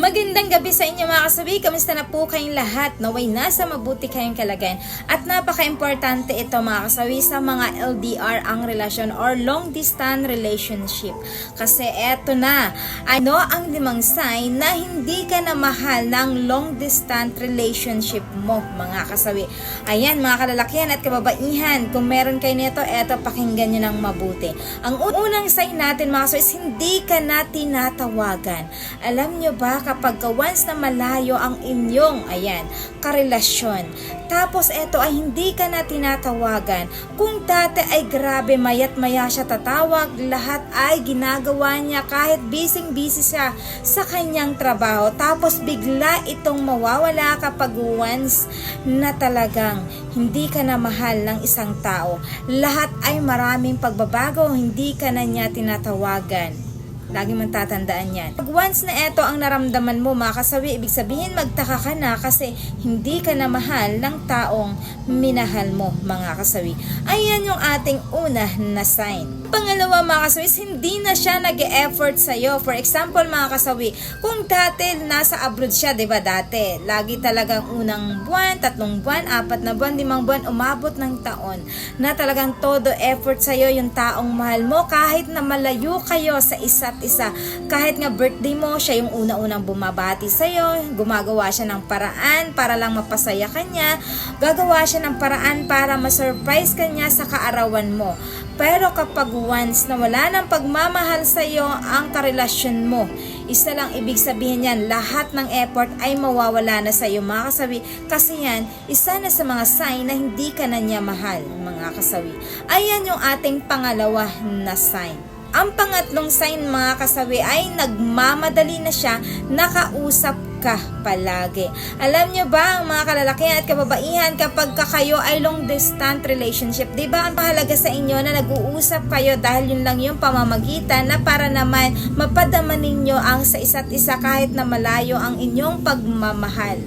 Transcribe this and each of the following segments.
Magandang gabi sa inyo mga kasabi. Kamusta na po kayong lahat? Naway nasa mabuti kayong kalagayan. At napaka-importante ito mga kasabi sa mga LDR ang relasyon or long distance relationship. Kasi eto na, ano ang limang sign na hindi ka na mahal ng long distance relationship mo mga kasabi. Ayan mga kalalakihan at kababaihan, kung meron kayo nito, eto pakinggan nyo ng mabuti. Ang unang sign natin mga kasabi is hindi ka na tinatawagan. Alam nyo ba kapag ka once na malayo ang inyong, ayan, karelasyon, tapos eto ay hindi ka na tinatawagan, kung dati ay grabe mayat maya siya tatawag, lahat ay ginagawa niya kahit busy-busy siya sa kanyang trabaho, tapos bigla itong mawawala kapag once na talagang hindi ka na mahal ng isang tao. Lahat ay maraming pagbabago, hindi ka na niya tinatawagan. Lagi mong tatandaan yan. Pag once na eto ang naramdaman mo, mga kasawi, ibig sabihin magtaka ka na kasi hindi ka na mahal ng taong minahal mo, mga kasawi. Ayan yung ating una na sign. Pangalawa, mga kasawi, hindi na siya nag effort sa'yo. For example, mga kasawi, kung dati nasa abroad siya, di ba dati, lagi talagang unang buwan, tatlong buwan, apat na buwan, limang buwan, umabot ng taon na talagang todo effort sa'yo yung taong mahal mo kahit na malayo kayo sa isa't isa. Kahit nga birthday mo, siya yung una-unang bumabati sa'yo, gumagawa siya ng paraan para lang mapasaya ka niya, gagawa siya ng paraan para ma-surprise ka niya sa kaarawan mo. Pero kapag once na wala ng pagmamahal sa iyo ang karelasyon mo, isa lang ibig sabihin yan, lahat ng effort ay mawawala na sa iyo mga kasawi. Kasi yan, isa na sa mga sign na hindi ka na niya mahal mga kasawi. Ayan yung ating pangalawa na sign. Ang pangatlong sign mga kasawi ay nagmamadali na siya nakausap ka palagi. Alam nyo ba ang mga kalalakihan at kababaihan kapag ka kayo ay long distance relationship, di ba ang mahalaga sa inyo na nag-uusap kayo dahil yun lang yung pamamagitan na para naman mapadama ninyo ang sa isa't isa kahit na malayo ang inyong pagmamahal.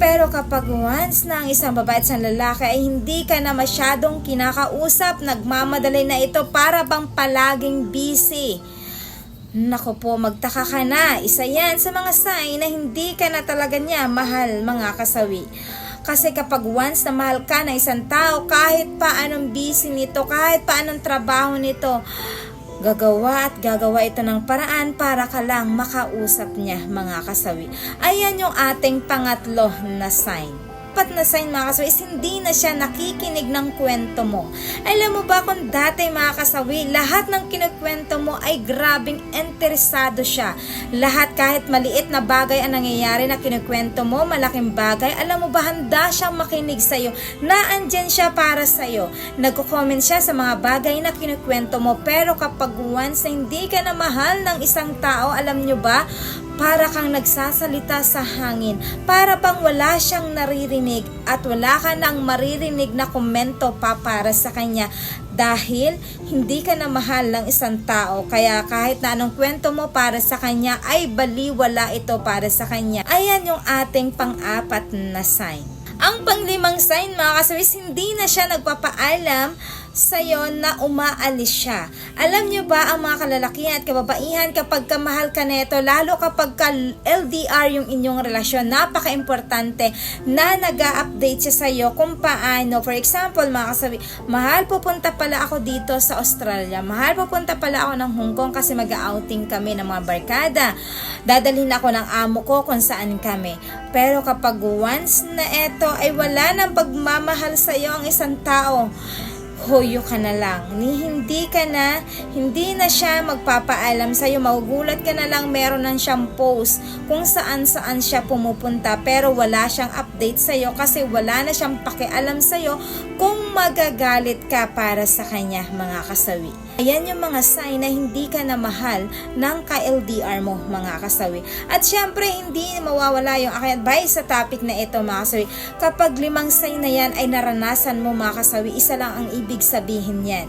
Pero kapag once na ang isang babae at isang lalaki ay hindi ka na masyadong kinakausap, nagmamadali na ito para bang palaging busy. Nako po, magtaka ka na. Isa yan sa mga sign na hindi ka na talaga niya mahal mga kasawi. Kasi kapag once na mahal ka ng isang tao, kahit pa anong busy nito, kahit pa anong trabaho nito, gagawa at gagawa ito ng paraan para ka lang makausap niya mga kasawi. Ayan yung ating pangatlo na sign apat na sign mga kasawi is hindi na siya nakikinig ng kwento mo. Alam mo ba kung dati mga kasawi, lahat ng kinukwento mo ay grabing interesado siya. Lahat kahit maliit na bagay ang nangyayari na kinukwento mo, malaking bagay, alam mo ba handa siyang makinig sa'yo, na andyan siya para sa'yo. Nagko-comment siya sa mga bagay na kinukwento mo, pero kapag once na hindi ka na mahal ng isang tao, alam nyo ba, para kang nagsasalita sa hangin, para bang wala siyang naririnig at wala ka nang maririnig na komento pa para sa kanya dahil hindi ka na mahal ng isang tao kaya kahit na anong kwento mo para sa kanya ay baliwala ito para sa kanya. Ayan yung ating pang-apat na sign. Ang panglimang sign mga kasawis, hindi na siya nagpapaalam sa'yo na umaalis siya. Alam niyo ba ang mga kalalakihan at kababaihan kapag kamahal ka neto, lalo kapag ka LDR yung inyong relasyon, napaka-importante na nag update siya sa'yo kung paano. For example, mga kasabi, mahal pupunta pala ako dito sa Australia. Mahal pupunta pala ako ng Hong Kong kasi mag-outing kami ng mga barkada. Dadalhin ako ng amo ko kung saan kami. Pero kapag once na eto ay wala nang pagmamahal sa'yo ang isang tao, huyo ka na lang. Ni hindi ka na, hindi na siya magpapaalam sa'yo. Magugulat ka na lang meron ng siyang post kung saan saan siya pumupunta pero wala siyang update sa'yo kasi wala na siyang pakialam sa'yo kung magagalit ka para sa kanya mga kasawi. Ayan yung mga sign na hindi ka na mahal ng ka-LDR mo mga kasawi. At syempre hindi mawawala yung aking advice sa topic na ito mga kasawi. Kapag limang sign na yan ay naranasan mo mga kasawi, isa lang ang ibig sabihin yan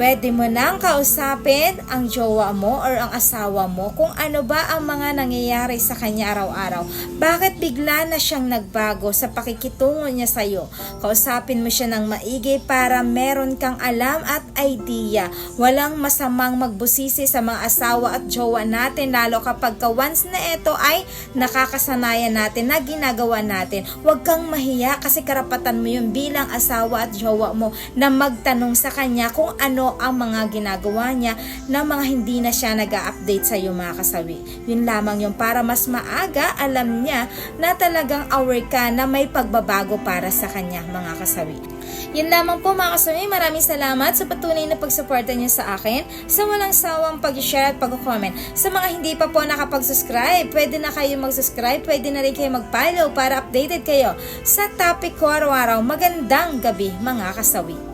Pwede mo nang kausapin ang jowa mo or ang asawa mo kung ano ba ang mga nangyayari sa kanya araw-araw. Bakit bigla na siyang nagbago sa pakikitungo niya sa'yo? Kausapin mo siya ng maigi para meron kang alam at idea. Walang masamang magbusisi sa mga asawa at jowa natin lalo kapag ka once na ito ay nakakasanayan natin na ginagawa natin. Huwag kang mahiya kasi karapatan mo yun bilang asawa at jowa mo na magtanong sa kanya kung ano ang mga ginagawa niya na mga hindi na siya nag update sa iyo mga kasawi. Yun lamang yun para mas maaga alam niya na talagang aware ka na may pagbabago para sa kanya mga kasawi. Yun lamang po mga kasawi, maraming salamat sa patuloy na pagsuporta niyo sa akin, sa walang sawang pag-share at pag-comment. Sa mga hindi pa po nakapag-subscribe, pwede na kayo mag-subscribe, pwede na rin kayo mag-follow para updated kayo sa topic ko araw-araw. Magandang gabi mga kasawi.